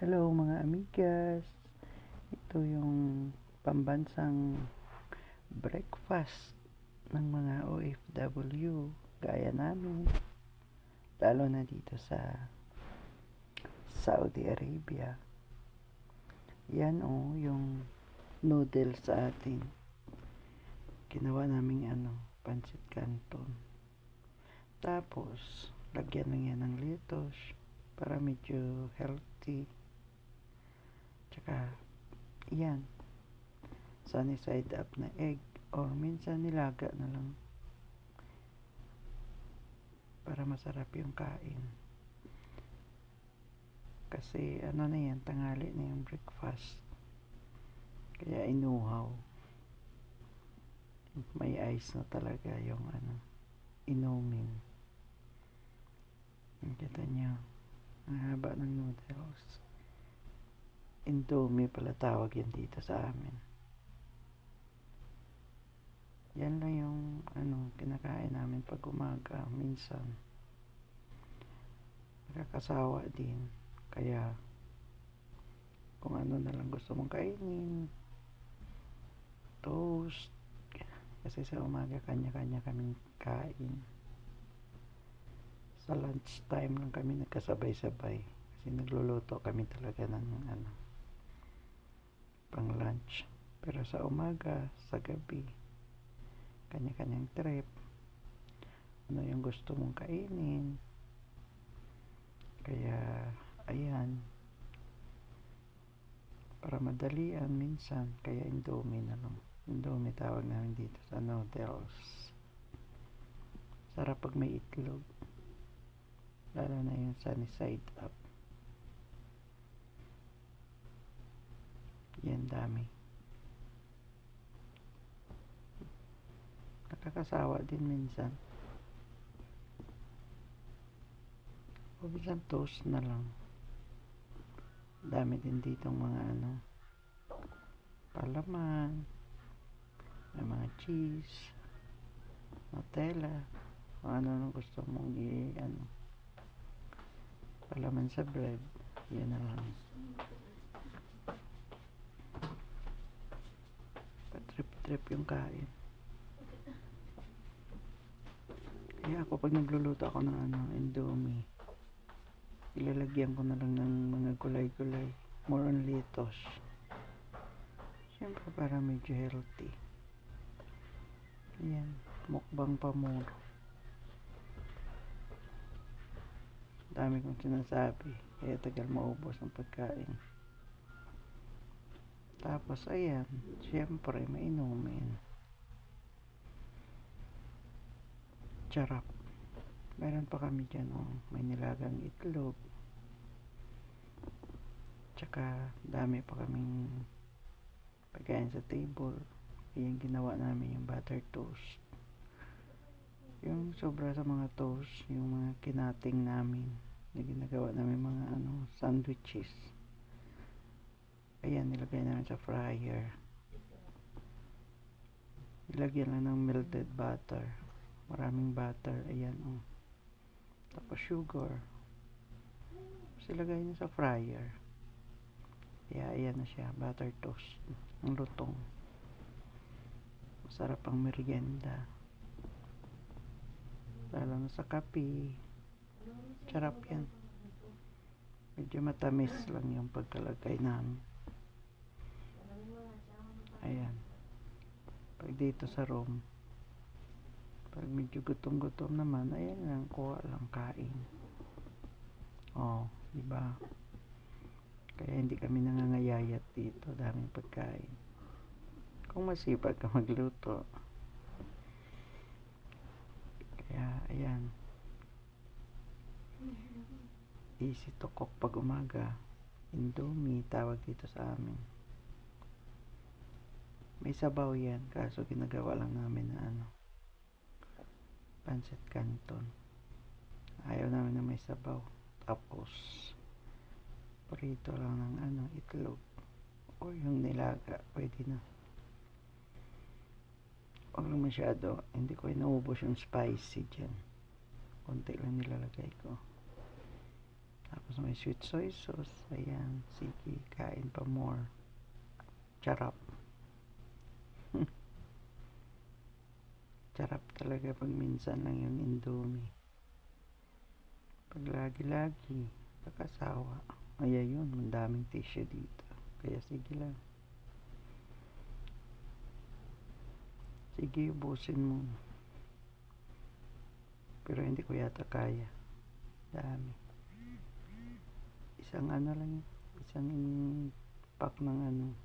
Hello mga amigas. Ito yung pambansang breakfast ng mga OFW gaya namin. Lalo na dito sa Saudi Arabia. Yan o, oh, yung noodle sa atin. Ginawa namin ano, pancit canton. Tapos, lagyan lang yan ng lettuce para medyo healthy Tsaka, yan. Sunny side up na egg. Or minsan nilaga na lang. Para masarap yung kain. Kasi ano na yan, tangali na yung breakfast. Kaya inuhaw. May ice na talaga yung ano, inumin. Kita nyo, ang haba ng noodles. Indomie pala tawag yan dito sa amin. Yan lang yung ano, kinakain namin pag umaga. Minsan, nakakasawa din. Kaya, kung ano na lang gusto mong kainin, toast, kasi sa umaga kanya-kanya kaming kain. Sa lunch time lang kami nagkasabay-sabay. Kasi nagluluto kami talaga ng ano, pang lunch. Pero sa umaga, sa gabi, kanya-kanyang trip. Ano yung gusto mong kainin. Kaya, ayan. Para madalian minsan, kaya indomie na lang. Indomie tawag namin dito sa noodles. Sarap pag may itlog. Lalo na yung sunny side up. Yan dami. Nakakasawa din minsan. O minsan toast na lang. Dami din ditong mga ano palaman may mga cheese Nutella kung ano nung gusto mong i ano palaman sa bread yan na lang trip yung kain. Kaya ako pag nagluluto ako ng ano, indomie, ilalagyan ko na lang ng mga gulay-gulay. More on lettuce. Siyempre para medyo healthy. Ayan, mukbang pamuro. Dami kong sinasabi. Kaya tagal maubos ng pagkain. Tapos, ayan, siyempre, mainumin. Charap. Meron pa kami dyan, oh, may nilagang itlog. Tsaka, dami pa kaming pagkain sa table. Ayan, ginawa namin yung butter toast. Yung sobra sa mga toast, yung mga kinating namin, na ginagawa namin mga ano, sandwiches. Ayan, nilagay namin sa fryer. Ilagyan lang ng melted butter. Maraming butter. Ayan, oh. Tapos sugar. Tapos ilagay niyo sa fryer. Kaya, ayan na siya. Butter toast. Ang lutong. Masarap ang merienda. Lalo na sa kape. Sarap yan. Medyo matamis lang yung pagkalagay namin. Ayan. Pag dito sa room, pag medyo gutom-gutom naman, ayan lang, kuha lang kain. Oh, di ba? Kaya hindi kami nangangayayat dito, daming pagkain. Kung masipag ka magluto. Kaya, ayan. Easy to cook pag umaga. Indomie, tawag dito sa amin. May sabaw yan, kaso ginagawa lang namin na ano, pancit canton. Ayaw namin na may sabaw. Tapos, prito lang ng ano, itlog. O yung nilaga, pwede na. Huwag lang masyado. Hindi ko inaubos yung spicy dyan. Konti lang nilalagay ko. Tapos may sweet soy sauce. Ayan. Sige, kain pa more. Charap. Charap talaga pag minsan lang yung indomie. Pag lagi-lagi, kakasawa. Ay, ayun, ang daming tissue dito. Kaya sige lang. Sige, ubusin mo. Pero hindi ko yata kaya. Dami. Isang ano lang. Isang pack ng ano.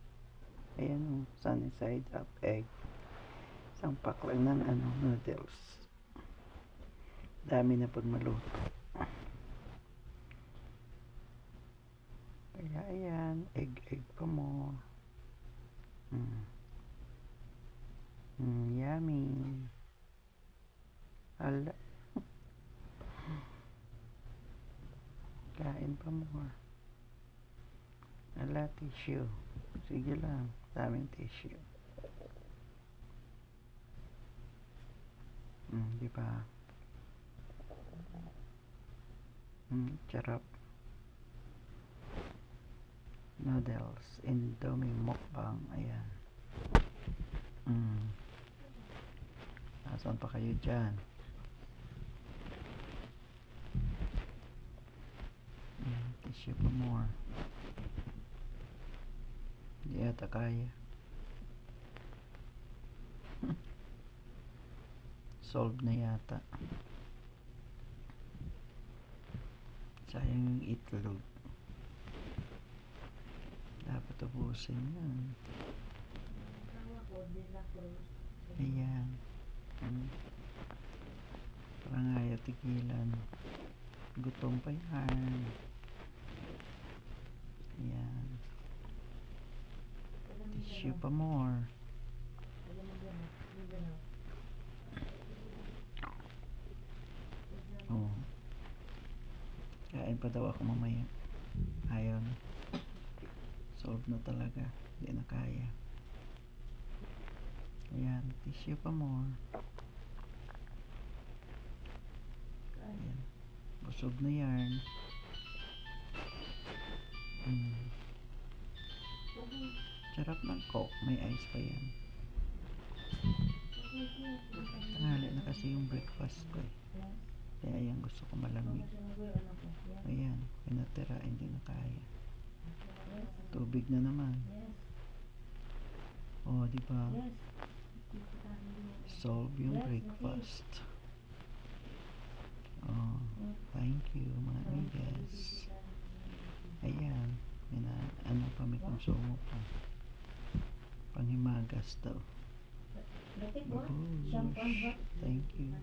Ayan o, sunny side up egg. Isang pack lang ng ano, noodles. Dami na pag maluto. Kaya ayan, egg egg pa mo. Mm. Mm, yummy. Ala. Kain pa mo. Ala, tissue. Sige lang, daming tissue. Mm, di ba? Mm, charap. Noodles, Indomie mukbang, ayan. Mm. Nasaan pa kayo dyan? Mm, tissue pa more. Hindi yata kaya. Solve na yata. Sayang yung itlog. Dapat ubusin yan. Ayan. Mm. Parang ayaw tigilan. Gutom pa yan. Ayan. Tissue pa more. Oh. Kain pa daw ako mamaya. Ayaw na. Solve na talaga. Hindi na kaya. Ayan. Tissue pa more. Ayan. Busog na yarn. Mm. Sarap ng coke. May ice pa yan. Tanghali na kasi yung breakfast ko eh. Kaya ayan gusto ko malamig. Ayan. Pinatira. Hindi na kaya. Tubig na naman. Oh, di ba? Solve yung breakfast. Oh, thank you mga amigas. Ayan. Mina, ano pa may konsumo pa. Panghimagas daw. Ang hot. Thank you.